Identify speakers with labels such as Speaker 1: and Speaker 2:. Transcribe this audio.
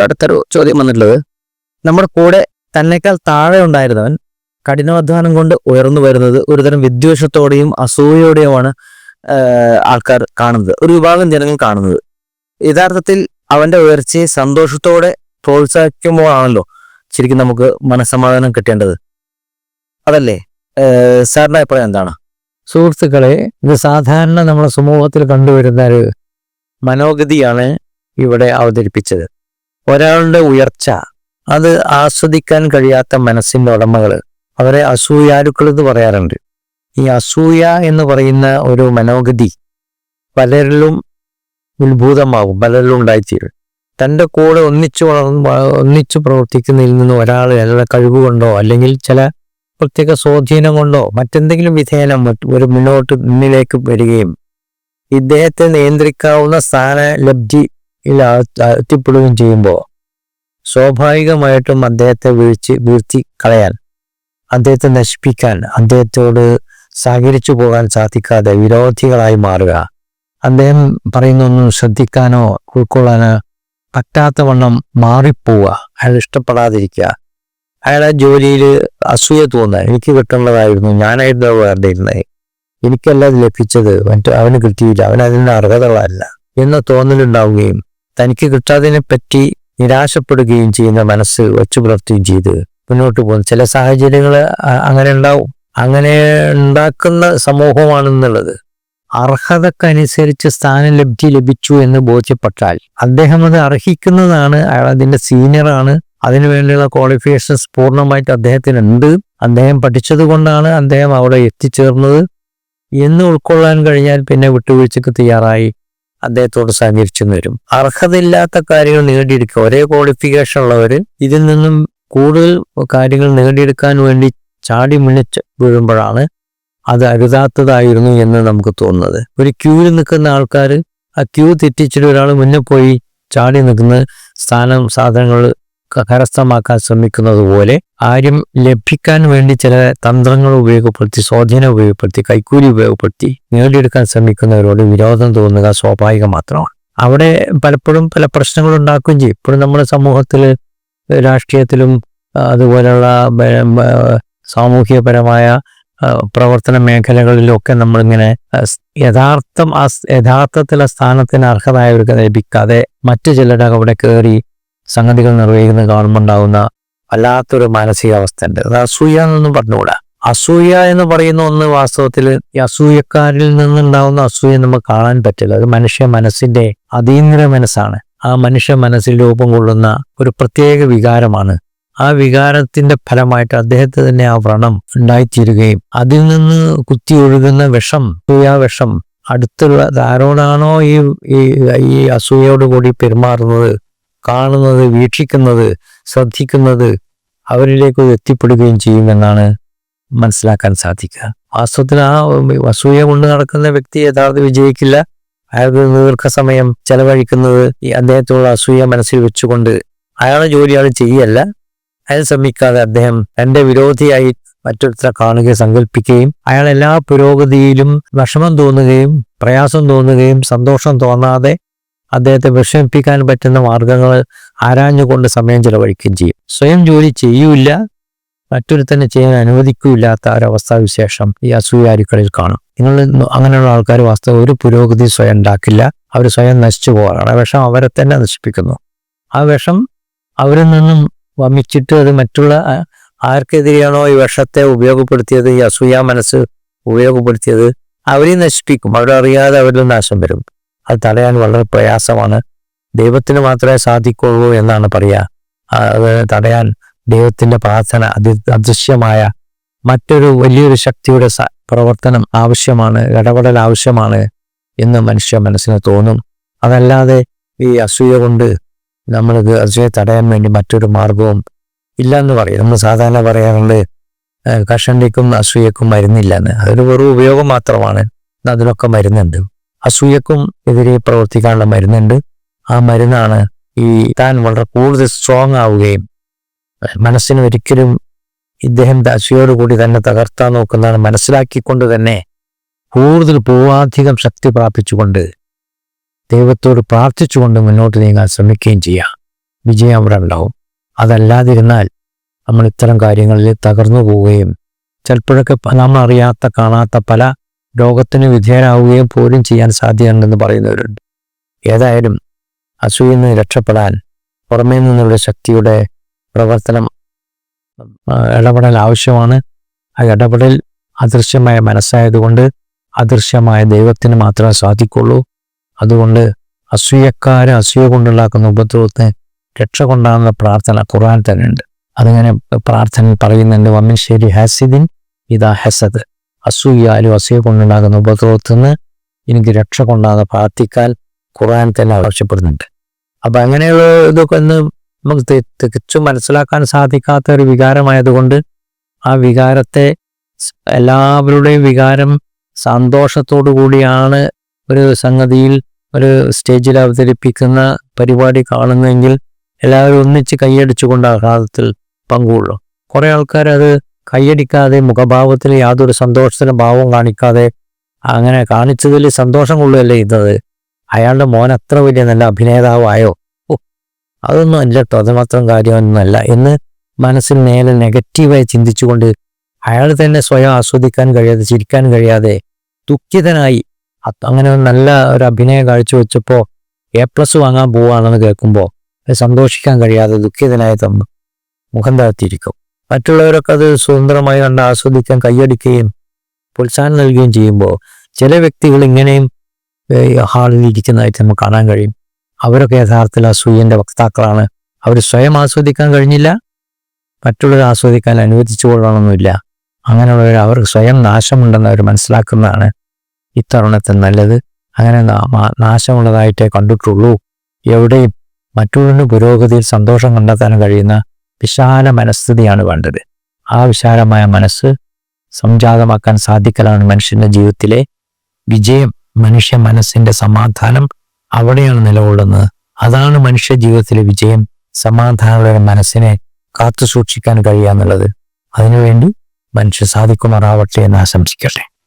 Speaker 1: അടുത്തൊരു ചോദ്യം വന്നിട്ടുള്ളത്. നമ്മുടെ കൂടെ തന്നെക്കാൾ താഴെ ഉണ്ടായിരുന്നവൻ കഠിനാധ്വാനം കൊണ്ട് ഉയർന്നു വരുന്നത് ഒരുതരം വിദ്വേഷത്തോടെയും അസൂയയോടെയുമാണ് ആൾക്കാർ കാണുന്നത്. ഒരു വിഭാഗം ജനങ്ങൾ കാണുന്നത്. യഥാർത്ഥത്തിൽ അവന്റെ ഉയർച്ചയെ സന്തോഷത്തോടെ പ്രോത്സാഹിക്കുമ്പോഴാണല്ലോ ശരിക്കും നമുക്ക് മനസ്സമാധാനം കിട്ടേണ്ടത്. അതല്ലേ? സാറിന്റെ അഭിപ്രായം എന്താണ്?
Speaker 2: സുഹൃത്തുക്കളെ ഇത് സാധാരണ നമ്മുടെ സമൂഹത്തിൽ കണ്ടുവരുന്ന ഒരു
Speaker 1: മനോഗതിയാണ് ഇവിടെ അവതരിപ്പിച്ചത്. ഒരാളുടെ ഉയർച്ച അത് ആസ്വദിക്കാൻ കഴിയാത്ത മനസ്സിന്റെ ഉടമകൾ അവരെ അസൂയാലുക്കൾ എന്ന് പറയാറുണ്ട്. ഈ അസൂയ എന്ന് പറയുന്ന ഒരു മനോഗതി പലരിലും ഉത്ഭൂതമാകും പലരിലും ഉണ്ടായിത്തീരും. തന്റെ കൂടെ ഒന്നിച്ചു വളർന്ന് ഒന്നിച്ചു പ്രവർത്തിക്കുന്നതിൽ നിന്ന് ഒരാൾ അയാളുടെ കഴിവുകൊണ്ടോ അല്ലെങ്കിൽ ചില പ്രത്യേക സ്വാധീനം കൊണ്ടോ മറ്റെന്തെങ്കിലും വിധേയനം ഒരു മുന്നോട്ട് മുന്നിലേക്ക് വരികയും ഇദ്ദേഹത്തെ നിയന്ത്രിക്കാവുന്ന സ്ഥാന ലബ്ധിയിൽ ആ- എത്തിപ്പെടുകയും ചെയ്യുമ്പോൾ സ്വാഭാവികമായിട്ടും അദ്ദേഹത്തെ വീഴ്ച വീഴ്ത്തി കളയാൻ അദ്ദേഹത്തെ നശിപ്പിക്കാൻ അദ്ദേഹത്തോട് സഹകരിച്ചു പോകാൻ സാധിക്കാതെ വിരോധികളായി മാറുക. അദ്ദേഹം പറയുന്നൊന്നും ശ്രദ്ധിക്കാനോ ഉൾക്കൊള്ളാനോ പറ്റാത്ത വണ്ണം മാറിപ്പോവുക. അയാൾ ഇഷ്ടപ്പെടാതിരിക്കുക. അയാളെ ജോലിയിൽ അസൂയ തോന്നുക. എനിക്ക് കിട്ടേണ്ടതായിരുന്നു. ഞാനായിരുന്നു വേറെ ഇരുന്നത് എനിക്കല്ല അത് ലഭിച്ചത്. മറ്റു അവന് കിട്ടിയില്ല. അവൻ അതിന്റെ അർഹതകളല്ല. എന്ന തോന്നലുണ്ടാവുകയും തനിക്ക് കിട്ടാതിനെ പറ്റി നിരാശപ്പെടുകയും ചെയ്യുന്ന മനസ്സ് വച്ചു പുലർത്തുകയും ചെയ്ത് മുന്നോട്ട് പോകുന്നു. ചില സാഹചര്യങ്ങൾ അങ്ങനെ ഉണ്ടാവും. അങ്ങനെ ഉണ്ടാക്കുന്ന സമൂഹമാണെന്നുള്ളത്. അർഹതക്കനുസരിച്ച് സ്ഥാനലബ്ധി ലഭിച്ചു എന്ന് ബോധ്യപ്പെട്ടാൽ അദ്ദേഹം അത് അർഹിക്കുന്നതാണ്. അയാൾ അതിന്റെ സീനിയറാണ് അതിനു വേണ്ടിയുള്ള ക്വാളിഫിക്കേഷൻസ് പൂർണമായിട്ട് അദ്ദേഹത്തിനുണ്ട്. അദ്ദേഹം പഠിച്ചത് കൊണ്ടാണ് അദ്ദേഹം അവിടെ എത്തിച്ചേർന്നത്. എന്ന് ഉൾക്കൊള്ളാൻ കഴിഞ്ഞാൽ പിന്നെ വിട്ടുവീഴ്ചക്ക് തയ്യാറായി. അദ്ദേഹത്തോട് സഹകരിച്ചു വരും അർഹതയില്ലാത്ത കാര്യങ്ങൾ നേടിയെടുക്കുക. ഒരേ ക്വാളിഫിക്കേഷൻ ഉള്ളവർ ഇതിൽ നിന്നും കൂടുതൽ കാര്യങ്ങൾ നേടിയെടുക്കാൻ വേണ്ടി ചാടി മുന്നിച്ച് വീഴുമ്പോഴാണ് അത് അരുതാത്തതായിരുന്നു എന്ന് നമുക്ക് തോന്നുന്നത്. ഒരു ക്യൂവിൽ നിൽക്കുന്ന ആൾക്കാർ ആ ക്യൂ തെറ്റിച്ചിട്ട് ഒരാൾ മുന്നേ പോയി ചാടി നിൽക്കുന്ന സ്ഥാനം സാധനങ്ങൾ കരസ്ഥമാക്കാൻ ശ്രമിക്കുന്നത് പോലെ ആരും ലഭിക്കാൻ വേണ്ടി ചില തന്ത്രങ്ങൾ ഉപയോഗപ്പെടുത്തി സ്വാധീനം ഉപയോഗപ്പെടുത്തി കൈക്കൂലി ഉപയോഗപ്പെടുത്തി നേടിയെടുക്കാൻ ശ്രമിക്കുന്നവരോട് വിരോധം തോന്നുക സ്വാഭാവികം മാത്രമാണ്. അവിടെ പലപ്പോഴും പല പ്രശ്നങ്ങൾ ഉണ്ടാക്കുകയും ചെയ്യും. ഇപ്പോഴും നമ്മുടെ സമൂഹത്തിൽ രാഷ്ട്രീയത്തിലും അതുപോലെയുള്ള സാമൂഹികപരമായ പ്രവർത്തന മേഖലകളിലൊക്കെ നമ്മളിങ്ങനെ യഥാർത്ഥം ആ സ് യഥാർത്ഥത്തിലെ സ്ഥാനത്തിന് അർഹതായവർക്ക് ലഭിക്കാതെ മറ്റു ചിലരൊക്കെ അവിടെ കയറി സംഗതികൾ നിർവഹിക്കുന്ന കാണുമ്പോൾ ഉണ്ടാകുന്ന വല്ലാത്തൊരു മാനസികാവസ്ഥ ഉണ്ട് അത് അസൂയ എന്നൊന്നും പറഞ്ഞുകൂടാ. അസൂയ എന്ന് പറയുന്ന ഒന്ന് വാസ്തവത്തിൽ ഈ അസൂയക്കാരിൽ നിന്നുണ്ടാവുന്ന അസൂയ നമുക്ക് കാണാൻ പറ്റില്ല. അത് മനുഷ്യ മനസ്സിന്റെ അതീന്ദ്ര മനസ്സാണ്. ആ മനുഷ്യ മനസ്സിൽ രൂപം കൊള്ളുന്ന ഒരു പ്രത്യേക വികാരമാണ്. ആ വികാരത്തിന്റെ ഫലമായിട്ട് അദ്ദേഹത്തെ തന്നെ ആ വ്രണം ഉണ്ടായിത്തീരുകയും അതിൽ നിന്ന് കുത്തി ഒഴുകുന്ന വിഷം സൂയാ വിഷം അടുത്തുള്ള ആരോടാണോ ഈ ഈ- ഈ അസൂയയോട് കൂടി പെരുമാറുന്നത് കാണുന്നത് വീക്ഷിക്കുന്നത് ശ്രദ്ധിക്കുന്നത് അവരിലേക്ക് എത്തിപ്പെടുകയും ചെയ്യുമെന്നാണ് മനസ്സിലാക്കാൻ സാധിക്കുക. വാസ്തവത്തിൽ ആ അസൂയ കൊണ്ട് നടക്കുന്ന വ്യക്തി യഥാർത്ഥ വിജയിക്കില്ല. അയാൾക്ക് ദീർഘസമയം ചെലവഴിക്കുന്നത് ഈ അദ്ദേഹത്തോടുള്ള അസൂയ മനസ്സിൽ വെച്ചുകൊണ്ട് അയാളെ ജോലി അയാൾ ചെയ്യല്ല. അയാൾ ശ്രമിക്കാതെ അദ്ദേഹം തന്റെ വിരോധിയായി മറ്റൊരുത്തരെ കാണുകയും സങ്കല്പിക്കുകയും അയാൾ എല്ലാ പുരോഗതിയിലും വിഷമം തോന്നുകയും പ്രയാസം തോന്നുകയും സന്തോഷം തോന്നാതെ അദ്ദേഹത്തെ വിഷമിപ്പിക്കാൻ പറ്റുന്ന മാർഗങ്ങൾ ആരാഞ്ഞുകൊണ്ട് സമയം ചെലവഴിക്കുകയും ചെയ്യും. സ്വയം ജോലി ചെയ്യൂല മറ്റൊരുത്തന്നെ ചെയ്യാൻ അനുവദിക്കൂല്ലാത്ത ഒരവസ്ഥാവിശേഷം ഈ അസൂയാരിക്കളിൽ കാണും. നിങ്ങൾ അങ്ങനെയുള്ള ആൾക്കാർ വാസ്തവം ഒരു പുരോഗതി സ്വയം ഉണ്ടാക്കില്ല. അവർ സ്വയം നശിച്ചു പോകാറാണ്. ആ വിഷം അവരെ തന്നെ നശിപ്പിക്കുന്നു. ആ വിഷം അവരിൽ നിന്നും വമിച്ചിട്ട് അത് മറ്റുള്ള ആർക്കെതിരെയാണോ ഈ വിഷത്തെ ഉപയോഗപ്പെടുത്തിയത് ഈ അസൂയ മനസ്സ് ഉപയോഗപ്പെടുത്തിയത് അവരെ നശിപ്പിക്കും. അവരറിയാതെ അവരിൽ നാശം വരും. അത് തടയാൻ വളരെ പ്രയാസമാണ്. ദൈവത്തിന് മാത്രമേ സാധിക്കുള്ളൂ എന്നാണ് പറയുക. അത് തടയാൻ ദൈവത്തിന്റെ പ്രാർത്ഥന അതി അദൃശ്യമായ മറ്റൊരു വലിയൊരു ശക്തിയുടെ പ്രവർത്തനം ആവശ്യമാണ് ഇടപെടൽ ആവശ്യമാണ് എന്ന് മനുഷ്യ മനസ്സിന് തോന്നും. അതല്ലാതെ ഈ അസൂയ കൊണ്ട് നമ്മൾക്ക് അസൂയ തടയാൻ വേണ്ടി മറ്റൊരു മാർഗവും ഇല്ല എന്ന് പറയും. നമ്മൾ സാധാരണ പറയാറുണ്ട് കഷണ്ടിക്കും അസൂയക്കും മരുന്നില്ല എന്ന് അതൊരു വെറും ഉപയോഗം മാത്രമാണ് അതിനൊക്കെ മരുന്നുണ്ട്. അസൂയക്കും എതിരെ പ്രവർത്തിക്കാനുള്ള മരുന്നുണ്ട്. ആ മരുന്നാണ് ഈ താൻ വളരെ കൂടുതൽ സ്ട്രോങ് ആവുകയും മനസ്സിന് ഒരിക്കലും ഇദ്ദേഹം അസൂയോടുകൂടി തന്നെ തകർത്താൻ നോക്കുന്നതാണ് മനസ്സിലാക്കിക്കൊണ്ട് തന്നെ കൂടുതൽ പൂവാധികം ശക്തി പ്രാപിച്ചുകൊണ്ട് ദൈവത്തോട് പ്രാർത്ഥിച്ചുകൊണ്ട് മുന്നോട്ട് നീങ്ങാൻ ശ്രമിക്കുകയും ചെയ്യാം. വിജയം അവിടെ ഉണ്ടാവും. അതല്ലാതിരുന്നാൽ നമ്മൾ ഇത്തരം കാര്യങ്ങളിൽ തകർന്നു പോവുകയും ചിലപ്പോഴൊക്കെ നമ്മൾ അറിയാത്ത കാണാത്ത പല രോഗത്തിന് വിധേയനാവുകയും പോലും ചെയ്യാൻ സാധ്യതയുണ്ടെന്ന് പറയുന്നവരുണ്ട്. ഏതായാലും അസൂയിൽ നിന്ന് രക്ഷപ്പെടാൻ പുറമേ നിന്നുള്ള ശക്തിയുടെ പ്രവർത്തനം ഇടപെടൽ ആവശ്യമാണ്. ആ ഇടപെടൽ അദൃശ്യമായ മനസ്സായതുകൊണ്ട് അദൃശ്യമായ ദൈവത്തിന് മാത്രമേ സാധിക്കുള്ളൂ. അതുകൊണ്ട് അസൂയക്കാരെ അസൂയ കൊണ്ടുണ്ടാക്കുന്ന ഉപദ്രവത്തിന് രക്ഷ കൊണ്ടാകുന്ന പ്രാർത്ഥന ഖുർആൻ തന്നെ ഉണ്ട് അതിങ്ങനെ പ്രാർത്ഥന പറയുന്നുണ്ട് വമ്മിൻ ശരി ഹാസിദിൻ ഇതാ ഹസദ്. അസൂയാലും അസൂയ കൊണ്ടുണ്ടാകുന്ന ഉപദ്രവത്തിൽ നിന്ന് എനിക്ക് രക്ഷ കൊണ്ടാകുന്ന പ്രാർത്ഥിക്കാൻ ഖുറാൻ തന്നെ ആവശ്യപ്പെടുന്നുണ്ട്. അപ്പൊ അങ്ങനെയുള്ള ഇതൊക്കെ ഒന്ന് നമുക്ക് തികച്ചും മനസ്സിലാക്കാൻ സാധിക്കാത്ത ഒരു വികാരമായതുകൊണ്ട് ആ വികാരത്തെ എല്ലാവരുടെയും വികാരം സന്തോഷത്തോടു കൂടിയാണ് ഒരു സംഗതിയിൽ ഒരു സ്റ്റേജിൽ അവതരിപ്പിക്കുന്ന പരിപാടി കാണുന്നെങ്കിൽ എല്ലാവരും ഒന്നിച്ച് കൈയടിച്ചുകൊണ്ട് ആഹ്ലാദത്തിൽ പങ്കുകൊള്ളും കുറെ ആൾക്കാർ അത് കൈയടിക്കാതെ മുഖഭാവത്തിൽ യാതൊരു സന്തോഷത്തിനും ഭാവവും കാണിക്കാതെ അങ്ങനെ കാണിച്ചതിൽ സന്തോഷം കൊള്ളുകയല്ലേ ഇന്നത് അയാളുടെ മോൻ അത്ര വലിയ നല്ല അഭിനേതാവായോ? ഓ അതൊന്നും അല്ല കേട്ടോ അത് മാത്രം കാര്യമൊന്നുമല്ല. എന്ന് മനസ്സിൽ നേരെ നെഗറ്റീവായി ചിന്തിച്ചുകൊണ്ട് അയാൾ തന്നെ സ്വയം ആസ്വദിക്കാൻ കഴിയാതെ ചിരിക്കാൻ കഴിയാതെ ദുഃഖിതനായി അങ്ങനെ നല്ല ഒരു അഭിനയം കാഴ്ചവെച്ചപ്പോൾ എ പ്ലസ് വാങ്ങാൻ പോവാണെന്ന് കേൾക്കുമ്പോൾ സന്തോഷിക്കാൻ കഴിയാതെ ദുഃഖിതനായി തന്നു. മുഖം താഴ്ത്തിയിരിക്കും മറ്റുള്ളവരൊക്കെ അത് സ്വതന്ത്രമായി കണ്ട് ആസ്വദിക്കാൻ കൈയടിക്കുകയും പ്രോത്സാഹനം നൽകുകയും ചെയ്യുമ്പോൾ ചില വ്യക്തികൾ ഇങ്ങനെയും ഹാളിൽ ഇരിക്കുന്നതായിട്ട് നമുക്ക് കാണാൻ കഴിയും. അവരൊക്കെ യഥാർത്ഥത്തിൽ അസൂയന്റെ വക്താക്കളാണ്. അവർ സ്വയം ആസ്വദിക്കാൻ കഴിഞ്ഞില്ല മറ്റുള്ളവരെ ആസ്വദിക്കാൻ അനുവദിച്ചു കൊള്ളണമെന്നില്ല അങ്ങനെയുള്ളവർ അവർക്ക് സ്വയം നാശമുണ്ടെന്ന് അവർ മനസ്സിലാക്കുന്നതാണ് ഇത്തവണത്തെ നല്ലത്. അങ്ങനെ നാശമുള്ളതായിട്ടേ കണ്ടിട്ടുള്ളൂ. എവിടെയും മറ്റുള്ളവരുടെ പുരോഗതിയിൽ സന്തോഷം കണ്ടെത്താൻ കഴിയുന്ന വിശാല മനസ്ഥിതിയാണ് വേണ്ടത്. ആ വിശാലമായ മനസ്സ് സംജാതമാക്കാൻ സാധിക്കലാണ് മനുഷ്യന്റെ ജീവിതത്തിലെ വിജയം മനുഷ്യ മനസ്സിന്റെ സമാധാനം അവിടെയാണ് നിലകൊള്ളുന്നത്. അതാണ് മനുഷ്യ ജീവിതത്തിലെ വിജയം സമാധാനമുള്ള മനസ്സിനെ കാത്തു സൂക്ഷിക്കാൻ കഴിയുക എന്നുള്ളത്. അതിനുവേണ്ടി മനുഷ്യ സാധിക്കുമാറാവട്ടെ എന്ന് ആശംസിക്കട്ടെ.